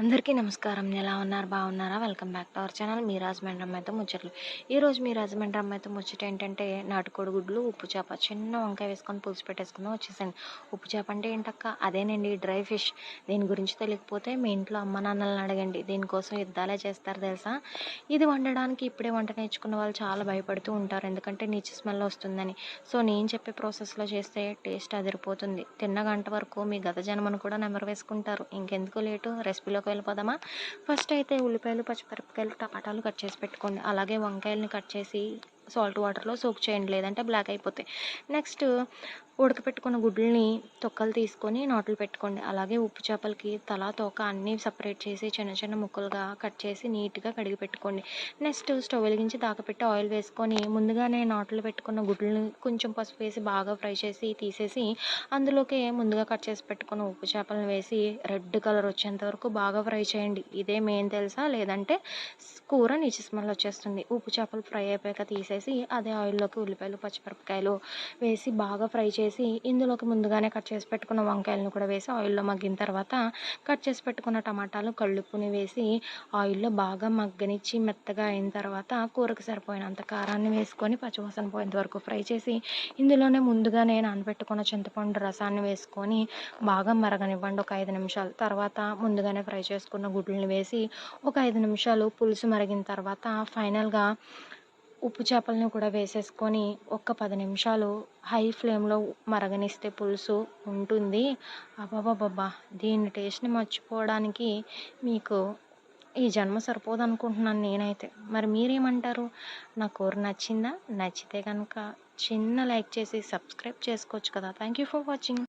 అందరికీ నమస్కారం. ఎలా ఉన్నారు? బాగున్నారా? Welcome back to our channel మీ రాజమండ్రి అమ్మాయితో ముచ్చట్లు. ఈరోజు మీ రాజమండ్రి అమ్మాయితో ముచ్చట ఏంటంటే నాటుకోడి గుడ్లు ఉప్పు చేప చిన్న వంకాయ వేసుకొని పులుసు పెట్టేసుకుని వచ్చేసండి ఉప్పు చేప అంటే ఏంటక్క? అదేనండి డ్రై ఫిష్. దీని గురించి తెలియకపోతే మీ ఇంట్లో అమ్మ నాన్నలను అడగండి. దీనికోసం యుద్ధాలే చేస్తారు తెలుసా? ఇది వండడానికి ఇప్పుడే వంట నేర్చుకున్న వాళ్ళు చాలా భయపడుతూ ఉంటారు. ఎందుకంటే నీచు స్మెల్ వస్తుందని. సో నేను చెప్పే ప్రాసెస్లో చేస్తే టేస్ట్ అదిరిపోతుంది. తిన్న గంట వరకు మీ గత జన్మను కూడా నెమరు వేసుకుంటారు. ఇంకెందుకు లేటు? రెసిపీలోకి వెళ్ళిపోదామా ఫస్ట్ అయితే ఉల్లిపాయలు పచ్చిమిరపకాయలు టమాటాలు కట్ చేసి పెట్టుకోండి. అలాగే వంకాయలని కట్ చేసి సాల్ట్ వాటర్లో సోక్ చేయండి లేదంటే బ్లాక్ అయిపోతాయి. నెక్స్ట్ ఉడకపెట్టుకున్న గుడ్లని తొక్కలు తీసుకొని నాట్లు పెట్టుకోండి. అలాగే ఉప్పు చేపలకి తల తోక అన్నీ సపరేట్ చేసి చిన్న చిన్న ముక్కలుగా కట్ చేసి నీట్గా కడిగి పెట్టుకోండి. నెక్స్ట్ స్టవ్ వెలిగించి దాకపెట్టి ఆయిల్ వేసుకొని ముందుగానే నాట్లు పెట్టుకున్న గుడ్లని కొంచెం పసుపు వేసి బాగా ఫ్రై చేసి తీసేసి అందులోకి ముందుగా కట్ చేసి పెట్టుకున్న ఉప్పు చేపలను వేసి రెడ్ కలర్ వచ్చేంత వరకు బాగా ఫ్రై చేయండి. ఇదే మెయిన్ తెలుసా? లేదంటే కూర నిచ్చి స్మెల్ వచ్చేస్తుంది. ఉప్పు చేపలు ఫ్రై అయిపోయాక తీసేసి అదే ఆయిల్లోకి ఉల్లిపాయలు పచ్చిమిరపకాయలు వేసి బాగా ఫ్రై చేసి ఇందులోకి ముందుగానే కట్ చేసి పెట్టుకున్న వంకాయలను కూడా వేసి ఆయిల్లో మగ్గిన తర్వాత కట్ చేసి పెట్టుకున్న టమాటాలు కళ్ళుప్పుని వేసి ఆయిల్లో బాగా మగ్గనిచ్చి మెత్తగా అయిన తర్వాత కూరకు సరిపోయినంత కారాన్ని వేసుకొని పచ్చివాసన పోయేంత వరకు ఫ్రై చేసి ఇందులోనే ముందుగానే నానబెట్టుకున్న చింతపండు రసాన్ని వేసుకొని బాగా మరగనివ్వండి. ఒక ఐదు నిమిషాలు తర్వాత ముందుగానే ఫ్రై చేసుకున్న గుడ్లని వేసి ఒక ఐదు నిమిషాలు పులుసు మరిగిన తర్వాత ఫైనల్గా ఉప్పు చేపలను కూడా వేసేసుకొని ఒక్క పది నిమిషాలు హై ఫ్లేమ్లో మరగనిస్తే పులుసు ఉంటుంది. అబాబాబాబా దీని టేస్ట్ని మర్చిపోవడానికి మీకు ఈ జన్మ సరిపోదు అనుకుంటున్నాను నేనైతే. మరి మీరేమంటారు? నా కూర నచ్చిందా? నచ్చితే కనుక చిన్న లైక్ చేసి సబ్స్క్రైబ్ చేసుకోవచ్చు కదా. Thank you for watching.